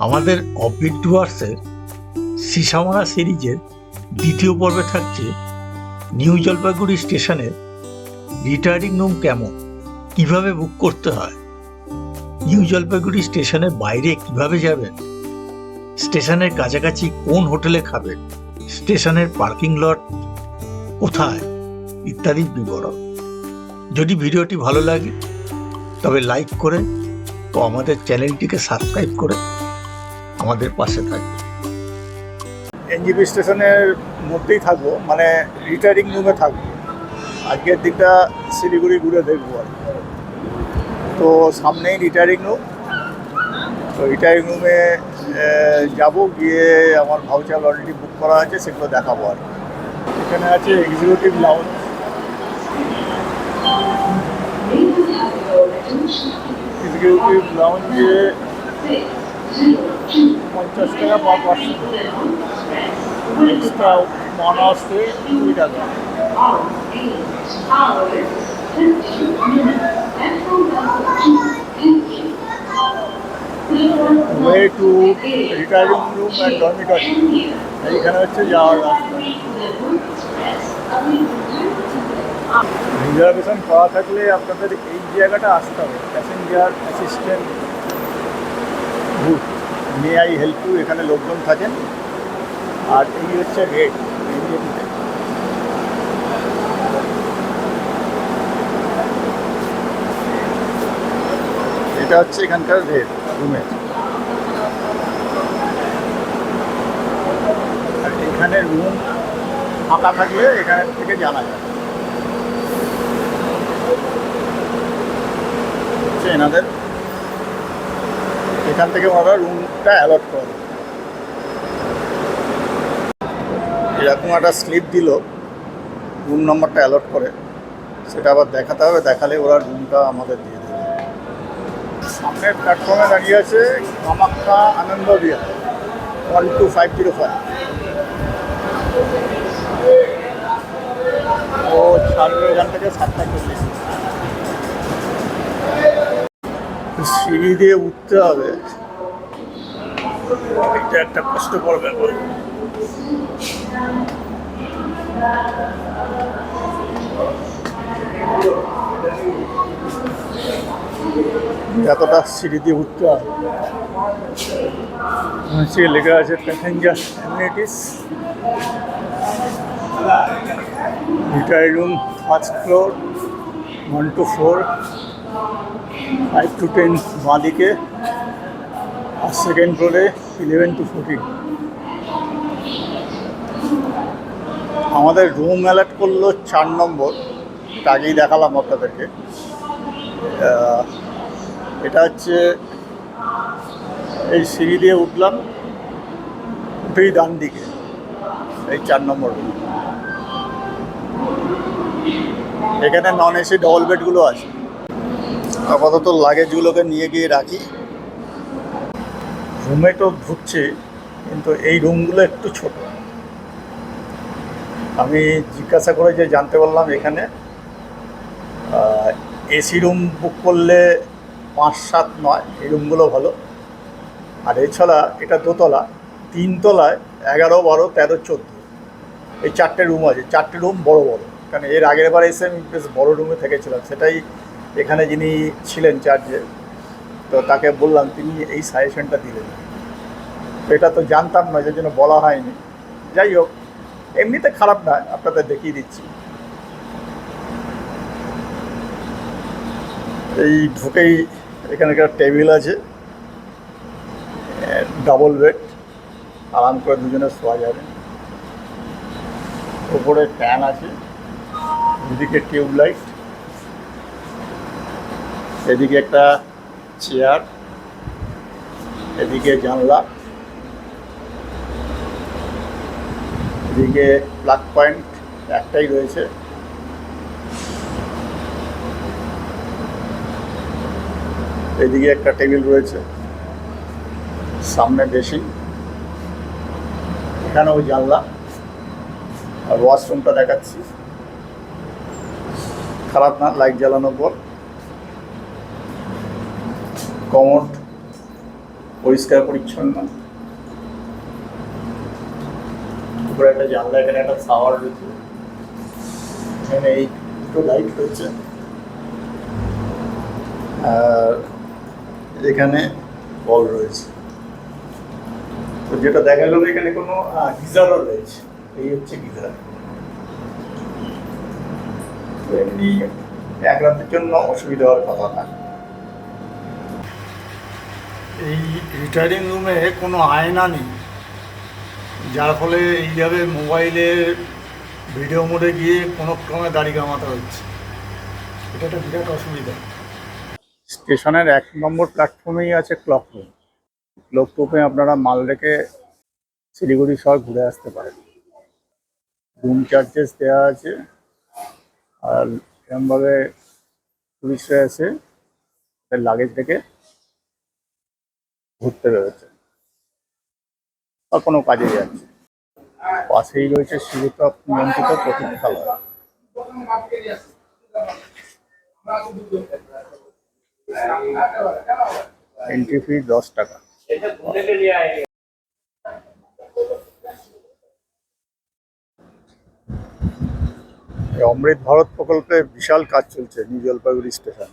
আমাদের অপিক ডুয়ার্সের সিসামারা সিরিজের দ্বিতীয় পর্বে থাকছে নিউ জলপাইগুড়ি স্টেশনের রিটায়ারিং রুম কেমন? কীভাবে বুক করতে হয়? নিউ জলপাইগুড়ি স্টেশনের বাইরে কীভাবে যাবেন? স্টেশনের কাছাকাছি কোন হোটেলে খাবেন? স্টেশনের পার্কিং লট কোথায়? ইত্যাদি বিবরণ। যদি ভিডিওটি ভালো লাগে, তবে লাইক করে ও আমাদের চ্যানেলটিকে সাবস্ক্রাইব করে আমাদের পাশে থাকবে। এনজিপি স্টেশনের মধ্যেই থাকব মানে রিটায়ারিং রুমে থাকব। আজকের দিকটা শিলিগুড়ি ঘুরে দেখব আর তো সামনেই রিটায়ারিং রুম তো রিটায়ারিং রুমে যাব গিয়ে আমার ভাউচার অলরেডি বুক করা আছে সেগুলো দেখাবো আর এখানে আছে এক্সিকিউটিভ লাউঞ্জ এক্সিকিউটিভ লাউঞ্জে পঞ্চাশ টাকা পার পার্সন এক্সট্রা ওয়ান আওয়ার্সে কুড়ি টাকা। Way to retiring room and dormitory এইখানে হচ্ছে যাওয়ার রিজার্ভেশন করা থাকলে আপনাদের এই জায়গাটা আসতে হবে। Passenger assistant booth may I help you এখানে লোকজন থাকেন। আর এই হচ্ছে রেট এটা হচ্ছে এখানকার রেট রুমের আর এখানে রুম ফাঁকা থাকলে এখানে থেকে জানা যায়। হচ্ছে এনাদের এখান থেকে ওরা রুমটা অ্যালট করে এরকম একটা স্লিপ দিল রুম নম্বরটা অ্যালট করে। সেটা আবার দেখাতে হবে, দেখালে ওরা রুমটা আমাদের দিয়ে দেবে। সামনের প্ল্যাটফর্মে দাঁড়িয়ে আছে Kamakhya Anand Vihar one two five zero five ও ছাড়বে এখান থেকে সাতটা চল্লিশ সিঁড়ি দিয়ে উঠতে হবে। এটা একটা কষ্টকর ব্যাপার। এতটা সিঁড়ি দিয়ে উঠতে হবে। নিচে লেখা আছে passenger amenities retire room first floor one two four five two ten বাঁদিকে আর সেকেন্ড ফ্লোরে ইলেভেন টু ফোরটিন আমাদের রুম অ্যালার্ট করল চার নম্বর আগেই দেখালাম আপনাদেরকে। এটা হচ্ছে এই সিঁড়ি দিয়ে উঠলাম, উঠেই ডান দিকে, এই চার নম্বর এখানে নন এসি ডবল বেডগুলো আছে। আপাতত লাগেজগুলোকে নিয়ে গিয়ে রাখি। রুমে তো ঢুকছে, কিন্তু এই রুমগুলো একটু ছোট। আমি জিজ্ঞাসা করে যে জানতে পারলাম এখানে এসি রুম বুক করলে পাঁচ সাত নয়, এই রুমগুলো ভালো। আর এছাড়া এটা দোতলা তিনতলায় এগারো, বারো, তেরো, চোদ্দ। এই চারটে রুম আছে, চারটে রুম বড় বড়। কারণ এর আগের বার এসে আমি বেশ বড় রুমে থেকেছিলাম, সেটাই এখানে যিনি ছিলেন চার্জে তো তাকে বললাম, তিনি এই সাজেশনটা দিলেন। এটা তো জানতাম না যে জন্য বলা হয়নি। যাই হোক, এমনিতে খারাপ না, আপনাদের দেখিয়ে দিচ্ছি। এই ঢুকেই এখানে একটা টেবিল আছে ডাবল বেড আরাম করে দুজনে শোয়া যাবে। উপরে ফ্যান আছে, দুদিকে টিউবলাইট। এদিকে একটা চেয়ার, এদিকে জানলা, এদিকে প্লাগ পয়েন্ট একটাই রয়েছে। এদিকে একটা টেবিল রয়েছে, সামনে বেসিন, এখানেও জানলা, আর ওয়াশরুমটা দেখাচ্ছি। খারাপ না লাইট জ্বালানোর পর কমোড পরিষ্কার পরিচ্ছন্ন। উপরে একটা জানলা, এখানে একটা শাওয়ার রয়েছে। এখানে এই দুটো লাইট রয়েছে। আর এখানে বল রয়েছে। তো যেটা দেখা গেল এখানে কোনো গিজারও রয়েছে। এই হচ্ছে গিজার। এমনি এক রাতের জন্য অসুবিধা হওয়ার কথা না। এই রিটায়ারিং রুমে কোনো আয়না নেই। যার ফলে এইভাবে মোবাইলে ভিডিও মোডে গিয়ে কোনো ক্রমে দাড়ি কামাতে হচ্ছে। এটা একটা বিরাট অসুবিধা। স্টেশনের এক নম্বর প্ল্যাটফর্মেই আছে ক্লক রুম ক্লক রুমে আপনারা মাল রেখে শিলিগুড়ি শহর ঘুরে আসতে পারেন। রুম চার্জেস দেওয়া আছে। আর এরমভাবে টুরিস্টরা এসে লাগেজ রেখে ঘুরতে বেরোচ্ছে। বা কোনো কাজে যাচ্ছে পাশেই রয়েছে শিবতাপ নিয়ন্ত্রিত প্রতীক্ষালয় এন্ট্রি ফি দশ টাকা। অমৃত ভারত প্রকল্পে বিশাল কাজ চলছে নিউ জলপাইগুড়ি স্টেশন।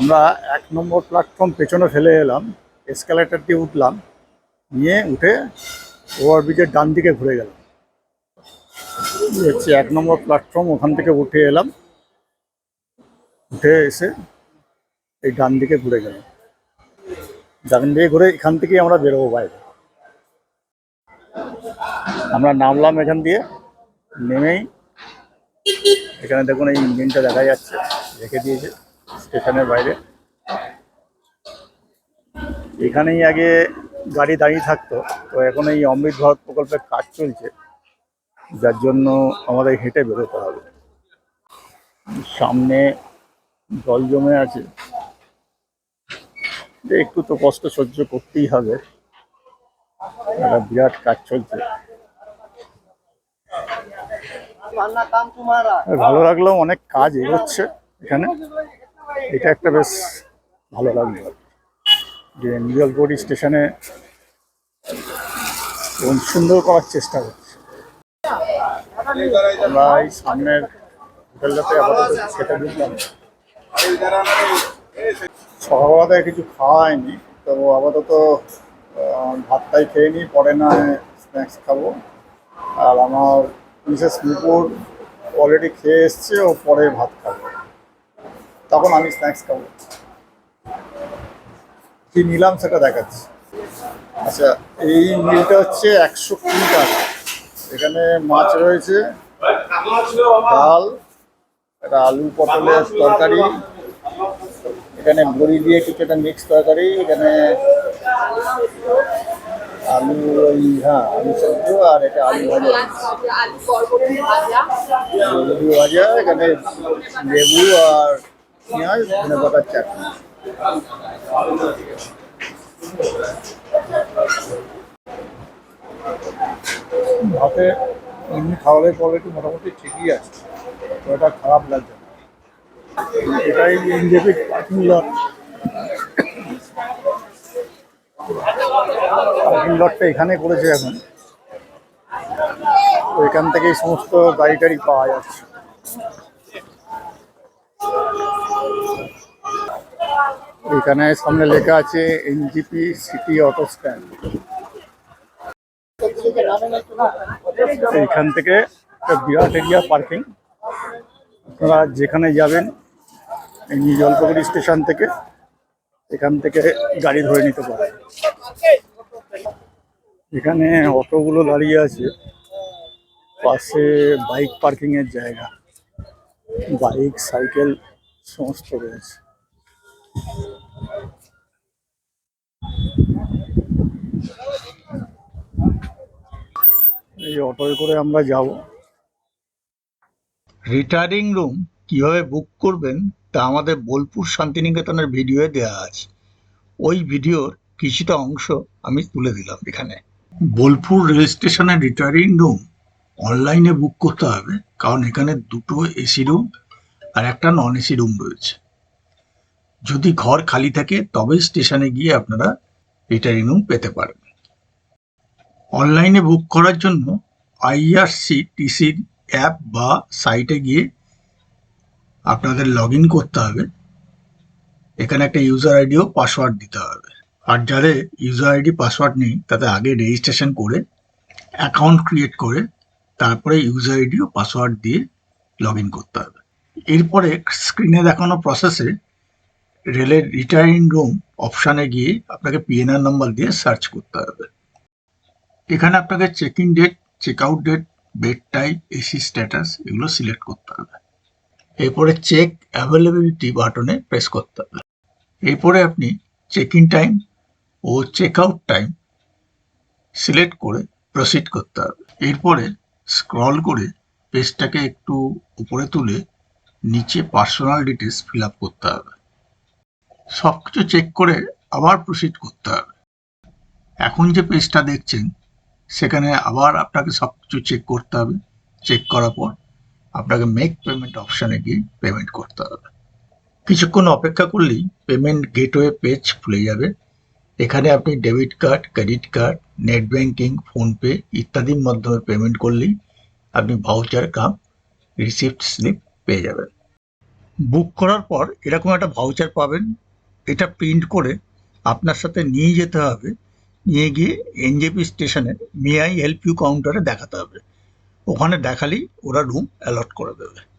আমরা এক নম্বর প্ল্যাটফর্ম পেছনে ফেলে এলাম এসকালেটার দিয়ে উঠলাম, নিয়ে উঠে ওভারব্রিজের ডান দিকে ঘুরে গেলাম। হচ্ছে এক নম্বর প্ল্যাটফর্ম ওখান থেকে উঠে এলাম। উঠে এসে এই ডান দিকে ঘুরে গেলাম। ডান দিকে ঘুরে এখান থেকেই আমরা বেরোবো বাইরে। আমরা নামলাম এখান দিয়ে, নেমেই এখানে দেখুন এই ইঞ্জিনটা দেখা যাচ্ছে, রেখে দিয়েছে। স্টেশনের বাইরে। এখানেই আগে গাড়ি দাঁড়িয়ে থাকতো। তো এখন এই অমৃত ভারত প্রকল্পের কাজ চলছে। যার জন্য আমাদের হেঁটে বেরোতে হবে। সামনে জল জমে আছে। যে একটু তো কষ্ট সহ্য করতেই হবে। একটা বিরাট কাজ চলছে। ভালো লাগল, অনেক কাজ এগোচ্ছে এখানে। এটা একটা বেশ ভালো লাগল। যে নিজলপুরি স্টেশনে এবং সুন্দর করার চেষ্টা করছে। আমরা এই সামনের হোটেলটাতে আপাতত খেতে ঢুকলাম। সকালবেলাতে কিছু খাওয়া হয়নি তো আপাতত ভাতটাই খেয়ে নিই, পরে না স্ন্যাক্স খাব। আর আমার মিসেস নুপুর অলরেডি খেয়ে এসছে, ও পরে ভাত খাব। তখন আমি স্ন্যাক্স খাব। কি নিলাম সেটা দেখাচ্ছি। আচ্ছা এই মিলটা হচ্ছে একশো কুড়ি টাকা। এখানে মাছ রয়েছে ডাল একটা আলু পটলের তরকারি এখানে বড়ি দিয়ে কিছু একটা মিক্স তরকারি এখানে আলু ওই হ্যাঁ আলু সেদ্ধ আর এটা আলু ভাজা। আলু ভাজা। আলু ভাজা এখানে লেবু আর পেঁয়াজ ধনে পাতার চাটনি ভাতে এমনি খাওয়ালে কোয়ালিটি মোটামুটি ঠিকই আছে তো এটা খারাপ লাগছে এটাই ইন্ডিয়াপিক পার্কিং লট পার্কিং লটটা এখানে করেছে এখন। এখান থেকেই সমস্ত গাড়ি টাড়ি পাওয়া যাচ্ছে। এখানে সামনে লেখা আছে এনজিপি সিটি অটো স্ট্যান্ড। এইখান থেকে একটা বিরাট এরিয়া পার্কিং। আপনারা যেখানে যাবেন, এই নিউ জলপাইগুড়ি স্টেশন থেকে এখান থেকে গাড়ি ধরে নিতে পারেন। এখানে অটোগুলো দাঁড়িয়ে আছে। পাশে বাইক পার্কিং এর জায়গা। বাইক, সাইকেল, সমস্ত রয়েছে। এই অটোয় করে আমরা যাব। রিটায়ারিং রুম কীভাবে বুক করবেন তা আমাদের বোলপুর শান্তিনিকেতনের ভিডিওয়ে দেওয়া আছে। ওই ভিডিওর কিছুটা অংশ আমি তুলে দিলাম এখানে। বোলপুর রেল স্টেশনের রিটায়ারিং রুম অনলাইনে বুক করতে হবে, কারণ এখানে দুটো এসি রুম আর একটা নন এসি রুম রয়েছে। যদি ঘর খালি থাকে, তবেই স্টেশনে গিয়ে আপনারা রিটায়ারিং রুম পেতে পারেন অনলাইনে বুক করার জন্য আইআরসিটিসির অ্যাপ বা সাইটে গিয়ে আপনাদের লগ ইন করতে হবে। এখানে একটা ইউজার আইডি ও পাসওয়ার্ড দিতে হবে। আর যাদের ইউজার আইডি, পাসওয়ার্ড নেই, তাদের আগে রেজিস্ট্রেশন করে, অ্যাকাউন্ট ক্রিয়েট করে, তারপরে ইউজার আইডি ও পাসওয়ার্ড দিয়ে লগ ইন করতে হবে। এরপরে স্ক্রিনে দেখানো প্রসেসে রেলের রিটায়ারিং রুম অপশানে গিয়ে আপনাকে পিএনআর নাম্বার দিয়ে সার্চ করতে হবে। এখানে আপনাকে check in date check out date bed type AC status এগুলো সিলেক্ট করতে হবে। এরপরে চেক অ্যাভেলেবিলিটি বাটনে প্রেস করতে হবে। এরপরে আপনি চেক ইন টাইম ও চেক আউট টাইম সিলেক্ট করে প্রসিড করতে হবে। এরপরে স্ক্রল করে পেজটাকে একটু উপরে তুলে নিচে পার্সোনাল ডিটেলস ফিল আপ করতে হবে। সব কিছু চেক করে আবার প্রসিড করতে হবে। এখন যে পেজটা দেখছেন সেখানে আবার আপনাকে সব কিছু চেক করতে হবে। চেক করার পর আপনাকে মেক পেমেন্ট অপশানে গিয়ে পেমেন্ট করতে হবে। কিছুক্ষণ অপেক্ষা করলেই পেমেন্ট গেটওয়ে পেজ খুলে যাবে। এখানে আপনি debit card credit card net banking PhonePe ইত্যাদির মাধ্যমে পেমেন্ট করলেই আপনি ভাউচার কাম রিসিপ্ট স্লিপ পেয়ে যাবেন। বুক করার পর এরকম একটা ভাউচার পাবেন। এটা প্রিন্ট করে আপনার সাথে নিয়ে যেতে হবে। নিয়ে গিয়ে এনজেপি স্টেশনে মে আই হেল্প ইউ কাউন্টারে দেখাতে হবে। ওখানে দেখালেই ওরা রুম অ্যালট করে দেবে।